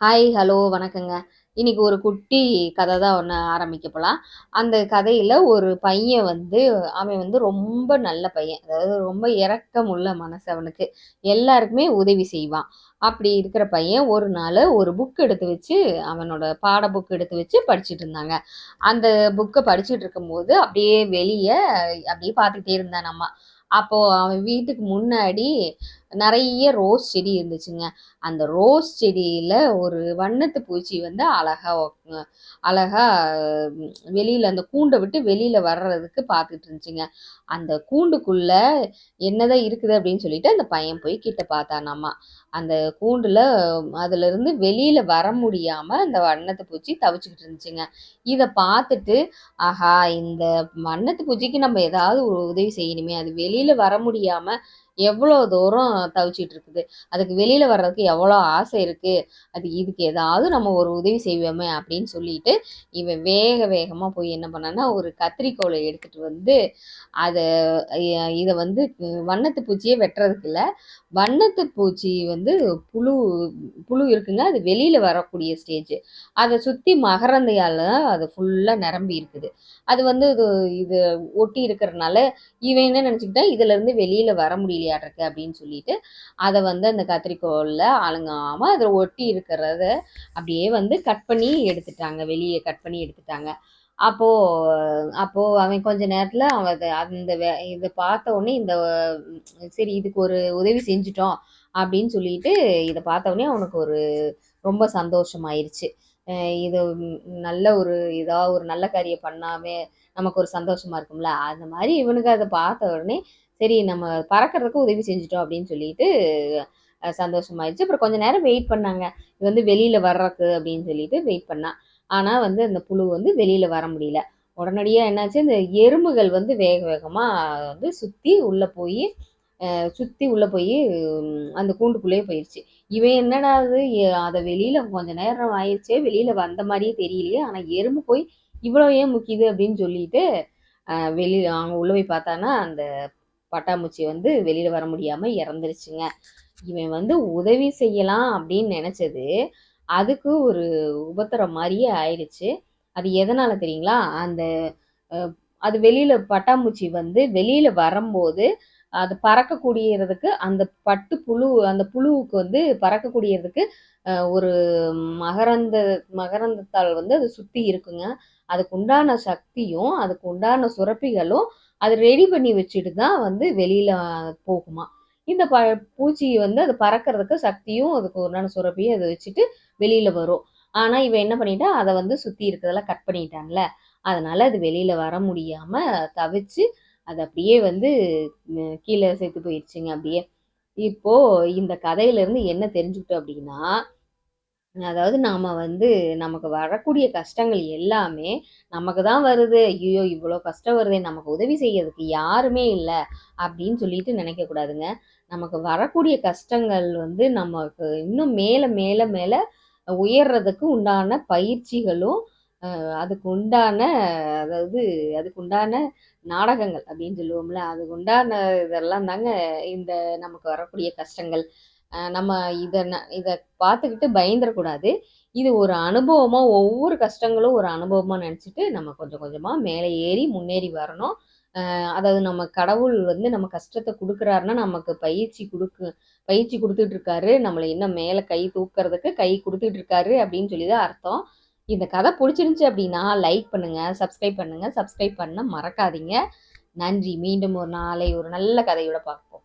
Hi, hello, வணக்கங்க. இன்னைக்கு ஒரு குட்டி கதை தான் ஒண்ணு ஆரம்பிக்க போலாம். அந்த கதையில ஒரு பையன் வந்து அவன் வந்து ரொம்ப நல்ல பையன். அதாவது ரொம்ப இறக்கமுள்ள மனசு அவனுக்கு. எல்லாருக்குமே உதவி செய்வான். அப்படி இருக்கிற பையன் ஒரு நாள் ஒரு புக் எடுத்து வச்சு, அவனோட பாட புக் எடுத்து வச்சு படிச்சுட்டு இருந்தாங்க. அந்த புக்கை படிச்சுட்டு இருக்கும்போது, அப்படியே வெளியே அப்படியே பார்த்துக்கிட்டே இருந்தான் நம்ம. அப்போது அவன் வீட்டுக்கு முன்னாடி நிறைய ரோஸ் செடி இருந்துச்சுங்க. அந்த ரோஸ் செடியில் ஒரு வண்ணத்து பூச்சி வந்து அழகாக அழகாக வெளியில் அந்த கூண்டை விட்டு வெளியில் வர்றதுக்கு பார்த்துட்டு இருந்துச்சுங்க. அந்த கூண்டுக்குள்ள என்னதான் இருக்குது அப்படின்னு சொல்லிட்டு அந்த பையன் போய் கிட்ட பார்த்தானாமா. அந்த கூண்டுல அதுலருந்து வெளியில வர முடியாம அந்த வண்ணத்து பூச்சி தவிச்சுக்கிட்டு இருந்துச்சுங்க. இதை பார்த்துட்டு, ஆஹா! இந்த வண்ணத்து பூச்சிக்கு நம்ம ஏதாவது ஒரு உதவி செய்யணுமே! அது வெளியில வர முடியாம எவ்வளோ தூரம் தவிச்சிட்டு இருக்குது. அதுக்கு வெளியில் வர்றதுக்கு எவ்வளோ ஆசை இருக்குது அது இதுக்கு ஏதாவது நம்ம ஒரு உதவி செய்வோமே! அப்படின்னு சொல்லிட்டு, இவன் வேக வேகமாக போய் என்ன பண்ணான்னா, ஒரு கத்திரிக்கோலை எடுத்துகிட்டு வந்து, அதை இதை வந்து வண்ணத்து பூச்சியே வெட்டுறதுக்கு இல்லை வண்ணத்து பூச்சி வந்து புழு புழு இருக்குங்க. அது வெளியில் வரக்கூடிய ஸ்டேஜ். அதை சுற்றி மகரந்தையால் அது ஃபுல்லாக நிரம்பி இருக்குது. அது வந்து இது இது ஒட்டி இருக்கிறனால, இவன் என்ன நினச்சிக்கிட்டா இதுலேருந்து வெளியில் வர முடியல விளையாடுறக்கு அப்படின்னு சொல்லிட்டு, அதை வந்து அந்த கத்திரிக்கோலில் அலங்காமல் அதில் ஒட்டி இருக்கிறத அப்படியே வந்து கட் பண்ணி எடுத்துட்டாங்க. வெளியே கட் பண்ணி எடுத்துட்டாங்க. அப்போது அப்போது அவன் கொஞ்ச நேரத்தில் அவன் அந்த வே இதை பார்த்த உடனே இந்த சரி இதுக்கு ஒரு உதவி செஞ்சுட்டோம் அப்படின்னு சொல்லிட்டு, இதை பார்த்த உடனே அவனுக்கு ஒரு ரொம்ப சந்தோஷமாயிருச்சு. இது நல்ல ஒரு இதா ஒரு நல்ல காரியம் பண்ணாவே நமக்கு ஒரு சந்தோஷமா இருக்கும்ல. அந்த மாதிரி இவனுக்கு அதை பார்த்த உடனே, சரி நம்ம பறக்கிறதுக்கு உதவி செஞ்சுட்டோம் அப்படின்னு சொல்லிட்டு சந்தோஷமாயிடுச்சு சந்தோஷமாயிருச்சு. அப்புறம் கொஞ்ச நேரம் வெயிட் பண்ணாங்க. இது வந்து வெளியில வர்றக்கு அப்படின்னு சொல்லிட்டு வெயிட் பண்ணான். ஆனா வந்து அந்த புழு வந்து வெளியில வர முடியல. உடனடியாக என்னாச்சு, இந்த எறும்புகள் வந்து வேக வேகமாக வந்து சுற்றி உள்ளே போய் சுற்றி உள்ளே போய் அந்த கூண்டுக்குள்ளேயே போயிடுச்சு இவன் என்னடா இது அதை வெளியில் கொஞ்ச நேரம் ஆயிடுச்சே வெளியில் வந்த மாதிரியே தெரியலையே. ஆனால் எறும்பு போய் இவ்வளோ ஏன் முக்கியது அப்படின்னு சொல்லிட்டு, வெளியில் அவங்க உள்ளே போய் பார்த்தான்னா, அந்த பட்டாம்பூச்சி வந்து வெளியில் வர முடியாமல் இறந்துருச்சுங்க. இவன் வந்து உதவி செய்யலாம் அப்படின்னு நினச்சது அதுக்கு ஒரு உபத்திரம் மாதிரியே ஆயிடுச்சு. அது எதனால் தெரியுங்களா? அந்த அது வெளியில் பட்டாம்பூச்சி வந்து வெளியில் வரும்போது அது பறக்கக்கூடியறதுக்கு அந்த பட்டு புழு அந்த புழுவுக்கு வந்து பறக்கக்கூடியறதுக்கு ஒரு மகரந்த மகரந்தத்தால் வந்து அது சுற்றி இருக்குங்க. அதுக்கு உண்டான சக்தியும், அதுக்கு உண்டான சுரப்பிகளும் அது ரெடி பண்ணி வச்சுட்டு தான் வந்து வெளியில் போகுமா இந்த ப பூச்சி வந்து அது பறக்கிறதுக்கு சக்தியும், அதுக்கு உண்டான சுரப்பியும் அதை வச்சுட்டு வெளியில் வரும். ஆனால் இவன் என்ன பண்ணிட்டா அதை வந்து சுற்றி இருக்கிறதெல்லாம் கட் பண்ணிட்டான்ல. அதனால அது வெளியில் வர முடியாமல் தவிச்சு, அது அப்படியே வந்து கீழே சேர்த்து போயிடுச்சுங்க அப்படியே. இப்போ இந்த கதையிலேருந்து என்ன தெரிஞ்சுக்கிட்டோம் அப்படின்னா, அதாவது நாம் வந்து நமக்கு வரக்கூடிய கஷ்டங்கள் எல்லாமே நமக்கு தான் வருது. ஐயோ இவ்வளோ கஷ்டம் வருதே! நமக்கு உதவி செய்யறதுக்கு யாருமே இல்லை அப்படின்னு சொல்லிட்டு நினைக்கக்கூடாதுங்க. நமக்கு வரக்கூடிய கஷ்டங்கள் வந்து நமக்கு இன்னும் மேலே மேலே மேலே உயர்றதுக்கு உண்டான பயிற்சிகளும், அதுக்கு உண்டான அதாவது அதுக்கு உண்டான நாடகங்கள் அப்படின்னு சொல்லுவோம்ல. அதுக்கு உண்டான இதெல்லாம் தாங்க இந்த நமக்கு வரக்கூடிய கஷ்டங்கள். நம்ம இதை இதை பார்த்துக்கிட்டு பயந்துடக்கூடாது இது ஒரு அனுபவமாக ஒவ்வொரு கஷ்டங்களும் ஒரு அனுபவமாக நினச்சிட்டு நம்ம கொஞ்சம் கொஞ்சமாக மேலே ஏறி முன்னேறி வரணும். அதாவது நம்ம கடவுள் வந்து நம்ம கஷ்டத்தை கொடுக்குறாருன்னா நமக்கு பயிற்சி கொடுக்கு பயிற்சி கொடுத்துட்ருக்காரு இருக்காரு. இன்னும் மேலே கை தூக்குறதுக்கு கை கொடுத்துட்ருக்காரு அப்படின்னு சொல்லி தான் அர்த்தம். இந்த கதை பிடிச்சிருந்துச்சி அப்படின்னா, லைக் பண்ணுங்கள் சப்ஸ்கிரைப் பண்ணுங்கள் சப்ஸ்கிரைப் பண்ண மறக்காதீங்க. நன்றி. மீண்டும் ஒரு நாளை ஒரு நல்ல கதையோட பார்ப்போம்.